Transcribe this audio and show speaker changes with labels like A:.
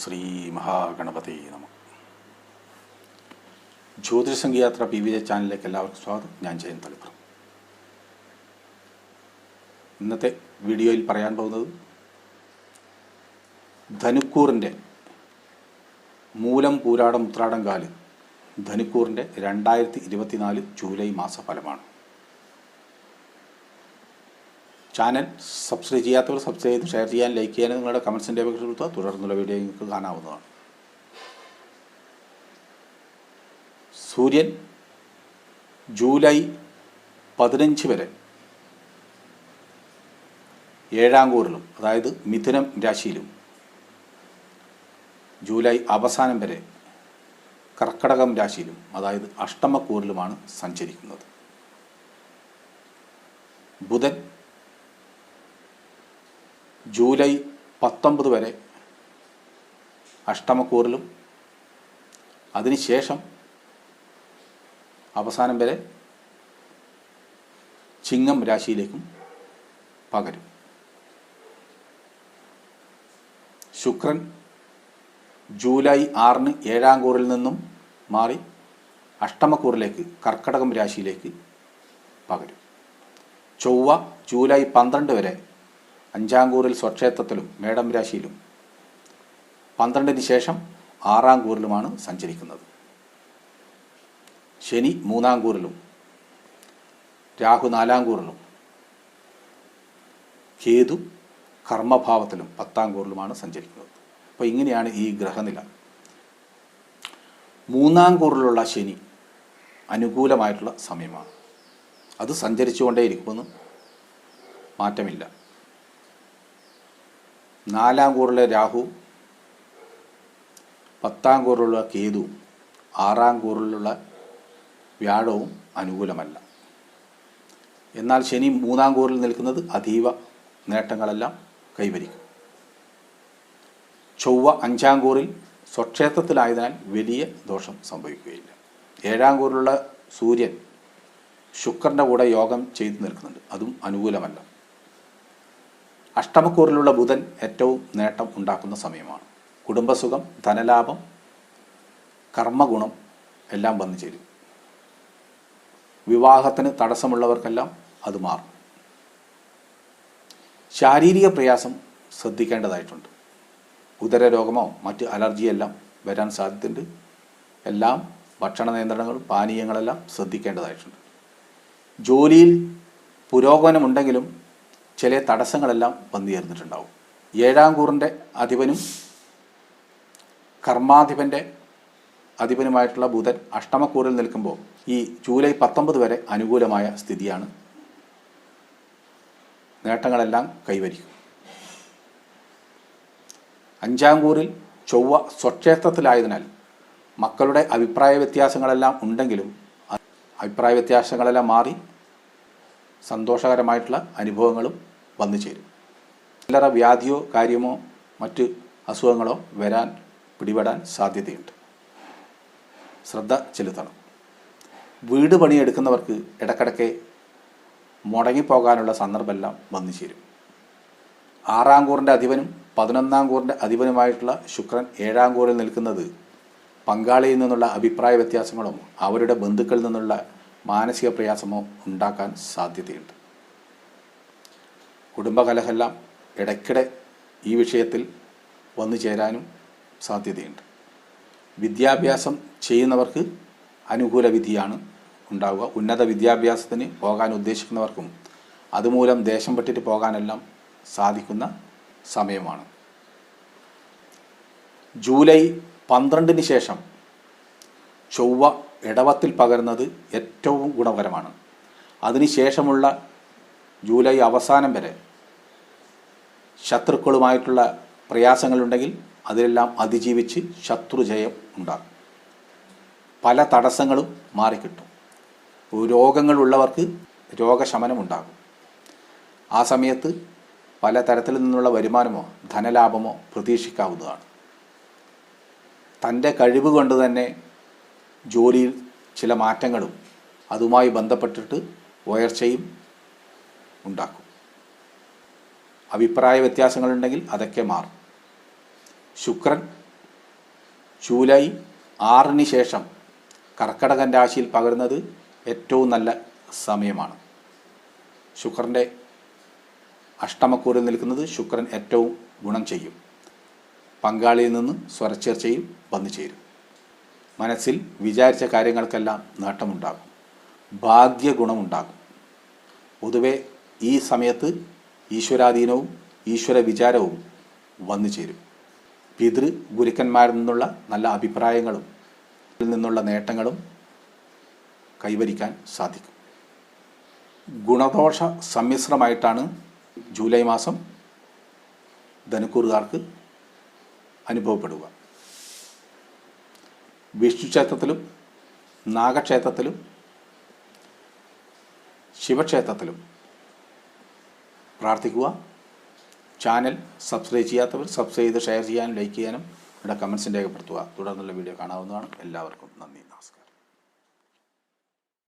A: ശ്രീ മഹാഗണപതി നമ. ജ്യോതിഷ സംഗീയാത്ര P V J ചാനലിലേക്ക് എല്ലാവർക്കും സ്വാഗതം. ഞാൻ ജയൻ തളിപ്പുറം. ഇന്നത്തെ വീഡിയോയിൽ പറയാൻ പോകുന്നത് ധനുക്കൂറിന്റെ മൂലം പൂരാടം ഉത്രാടം കാൽ ധനുക്കൂറിന്റെ രണ്ടായിരത്തി ഇരുപത്തിനാല് ജൂലൈ മാസ ഫലമാണ് ചാനൽ സബ്സ്ക്രൈബ് ചെയ്യാത്തവർ സബ്സ്ക്രൈബ് ചെയ്ത് ഷെയർ ചെയ്യാൻ ലൈക്ക് ചെയ്യാനും നിങ്ങളുടെ കമൻസിന്റെ അപേക്ഷ തുടർന്നുള്ള വീഡിയോ നിങ്ങൾക്ക് കാണാവുന്നതാണ്. സൂര്യൻ ജൂലൈ പതിനഞ്ച് വരെ ഏഴാം കൂറിലും അതായത് മിഥുനം രാശിയിലും ജൂലൈ അവസാനം വരെ കർക്കടകം രാശിയിലും അതായത് അഷ്ടമക്കൂറിലുമാണ് സഞ്ചരിക്കുന്നത്. ബുധൻ ജൂലൈ പത്തൊമ്പത് വരെ അഷ്ടമക്കൂറിലും അതിനുശേഷം അവസാനം വരെ ചിങ്ങം രാശിയിലേക്കും പകരും. ശുക്രൻ ജൂലൈ ആറിന് ഏഴാം കൂറിൽ നിന്നും മാറി അഷ്ടമക്കൂറിലേക്ക് കർക്കടകം രാശിയിലേക്ക് പകരും. ചൊവ്വ ജൂലൈ പന്ത്രണ്ട് വരെ അഞ്ചാം കൂറിൽ സ്വക്ഷേത്രത്തിലും മേടം രാശിയിലും. പന്ത്രണ്ടിന് ശേഷം ആറാം കൂറിലുമാണ് സഞ്ചരിക്കുന്നത്. ശനി മൂന്നാം കൂറിലും രാഹു നാലാം കൂറിലും കേതു കർമ്മഭാവത്തിലും പത്താം കൂറിലുമാണ് സഞ്ചരിക്കുന്നത്. അപ്പോൾ ഇങ്ങനെയാണ് ഈ ഗ്രഹനില. മൂന്നാം കൂറിലുള്ള ശനി അനുകൂലമായിട്ടുള്ള സമയമാണ്. അത് സഞ്ചരിച്ചുകൊണ്ടേയിരിക്കുമെന്ന് മാറ്റമില്ല. നാലാം കൂറിലെ രാഹു പത്താം കൂറിലുള്ള കേതു ആറാം കൂറിലുള്ള വ്യാഴവും അനുകൂലമല്ല. എന്നാൽ ശനി മൂന്നാം കൂറിൽ നിൽക്കുന്നത് അതീവ നേട്ടങ്ങളെല്ലാം കൈവരിക്കും. ചൊവ്വ അഞ്ചാം കൂറിൽ സ്വക്ഷേത്രത്തിലായതിനാൽ വലിയ ദോഷം സംഭവിക്കുകയില്ല. ഏഴാം കൂറിലുള്ള സൂര്യൻ ശുക്രന്റെ കൂടെ യോഗം ചെയ്തു നിൽക്കുന്നുണ്ട്. അതും അനുകൂലമല്ല. അഷ്ടമക്കൂറിലുള്ള ബുധൻ ഏറ്റവും നേട്ടം ഉണ്ടാക്കുന്ന സമയമാണ്. കുടുംബസുഖം ധനലാഭം കർമ്മഗുണം എല്ലാം വന്നു ചേരും. വിവാഹത്തിന് തടസ്സമുള്ളവർക്കെല്ലാം അത് മാറും. ശാരീരിക പ്രയാസം ശ്രദ്ധിക്കേണ്ടതായിട്ടുണ്ട്. ഉദരരോഗമോ മറ്റ് അലർജിയെല്ലാം വരാൻ സാധ്യതയുണ്ട്. എല്ലാം ഭക്ഷണ നിയന്ത്രണങ്ങളും പാനീയങ്ങളെല്ലാം ശ്രദ്ധിക്കേണ്ടതായിട്ടുണ്ട്. ജോലിയിൽ പുരോഗമനമുണ്ടെങ്കിലും ചില തടസ്സങ്ങളെല്ലാം വന്നു ചേർന്നിട്ടുണ്ടാവും. ഏഴാം കൂറിന്റെ അധിപനും കർമാധിപന്റെ അധിപനുമായിട്ടുള്ള ബുധൻ അഷ്ടമക്കൂറിൽ നിൽക്കുമ്പോൾ ഈ ജൂലൈ പത്തൊമ്പത് വരെ അനുകൂലമായ സ്ഥിതിയാണ്. നേട്ടങ്ങളെല്ലാം കൈവരിക്കും. അഞ്ചാം കൂറിൽ ചൊവ്വ സ്വക്ഷേത്രത്തിലായതിനാൽ മക്കളുടെ അഭിപ്രായ വ്യത്യാസങ്ങളെല്ലാം ഉണ്ടെങ്കിലും അഭിപ്രായ വ്യത്യാസങ്ങളെല്ലാം മാറി സന്തോഷകരമായിട്ടുള്ള അനുഭവങ്ങളും വന്നു ചേരും. ചില്ലറ വ്യാധിയോ കാര്യമോ മറ്റ് അസുഖങ്ങളോ വരാൻ പിടിപെടാൻ സാധ്യതയുണ്ട്. ശ്രദ്ധ ചെലുത്തണം. വീട് പണിയെടുക്കുന്നവർക്ക് ഇടക്കിടയ്ക്ക് മുടങ്ങിപ്പോകാനുള്ള സന്ദർഭമെല്ലാം വന്നു ചേരും. ആറാം കൂറിന്റെ അധിപനും പതിനൊന്നാം കൂറിന്റെ അധിപനുമായിട്ടുള്ള ശുക്രൻ ഏഴാം കൂറിൽ നിൽക്കുന്നത് പങ്കാളിയിൽ നിന്നുള്ള അഭിപ്രായ വ്യത്യാസങ്ങളും അവരുടെ ബന്ധുക്കളിൽ നിന്നുള്ള മാനസിക പ്രയാസമോ ഉണ്ടാക്കാൻ സാധ്യതയുണ്ട്. കുടുംബകലഹെല്ലാം ഇടയ്ക്കിടെ ഈ വിഷയത്തിൽ വന്നു ചേരാനും സാധ്യതയുണ്ട്. വിദ്യാഭ്യാസം ചെയ്യുന്നവർക്ക് അനുകൂല വിധിയാണ് ഉണ്ടാവുക. ഉന്നത വിദ്യാഭ്യാസത്തിന് പോകാൻ ഉദ്ദേശിക്കുന്നവർക്കും അതുമൂലം ദേശം വിട്ടിട്ട് പോകാനെല്ലാം സാധിക്കുന്ന സമയമാണ്. ജൂലൈ പന്ത്രണ്ടിന് ശേഷം ചൊവ്വ ഇടവത്തിൽ പകരുന്നത് ഏറ്റവും ഗുണകരമാണ് അതിനുശേഷമുള്ള ജൂലൈ അവസാനം വരെ ശത്രുക്കളുമായിട്ടുള്ള പ്രയാസങ്ങളുണ്ടെങ്കിൽ അതിലെല്ലാം അതിജീവിച്ച് ശത്രുജയം ഉണ്ടാകും. പല തടസ്സങ്ങളും മാറിക്കിട്ടും. രോഗങ്ങളുള്ളവർക്ക് രോഗശമനം ഉണ്ടാകും. ആ സമയത്ത് പല തരത്തിൽ നിന്നുള്ള വരുമാനമോ ധനലാഭമോ പ്രതീക്ഷിക്കാവുന്നതാണ്. തന്റെ കഴിവ് കൊണ്ട് തന്നെ ജോലിയിൽ ചില മാറ്റങ്ങളും അതുമായി ബന്ധപ്പെട്ടിട്ട് ഉയർച്ചയും ഉണ്ടാക്കും. അഭിപ്രായ വ്യത്യാസങ്ങളുണ്ടെങ്കിൽ അതൊക്കെ മാറും. ശുക്രൻ ജൂലൈ ആറിന് ശേഷം കർക്കടകൻ രാശിയിൽ പകരുന്നത് ഏറ്റവും നല്ല സമയമാണ്. ശുക്രന്റെ അഷ്ടമക്കൂറിൽ നിൽക്കുന്നത് ശുക്രൻ ഏറ്റവും ഗുണം ചെയ്യും. പങ്കാളിയിൽ നിന്ന് സ്വരച്ചേർച്ചയിൽ വന്നു ചേരും. മനസ്സിൽ വിചാരിച്ച കാര്യങ്ങൾക്കെല്ലാം നേട്ടമുണ്ടാകും. ഭാഗ്യഗുണമുണ്ടാകും. പൊതുവെ ഈ സമയത്ത് ഈശ്വരാധീനവും ഈശ്വര വിചാരവും വന്നു ചേരും. പിതൃ ഗുരുക്കന്മാരിൽ നിന്നുള്ള നല്ല അഭിപ്രായങ്ങളും നിന്നുള്ള നേട്ടങ്ങളും കൈവരിക്കാൻ സാധിക്കും. ഗുണദോഷ സമ്മിശ്രമായിട്ടാണ് ജൂലൈ മാസം ധനുക്കൂറുകാർക്ക് അനുഭവപ്പെടുക. വിഷ്ണു ക്ഷേത്രത്തിലും നാഗക്ഷേത്രത്തിലും ശിവക്ഷേത്രത്തിലും പ്രാർത്ഥിക്കുക. ചാനൽ സബ്സ്ക്രൈബ് ചെയ്യാത്തവർ സബ്സ്ക്രൈബ് ചെയ്ത് ഷെയർ ചെയ്യാനും ലൈക്ക് ചെയ്യാനും ഇവിടെ കമൻസിന്റെ രേഖപ്പെടുത്തുക. തുടർന്നുള്ള വീഡിയോ കാണാവുന്നതാണ്. എല്ലാവർക്കും നന്ദി. നമസ്കാരം.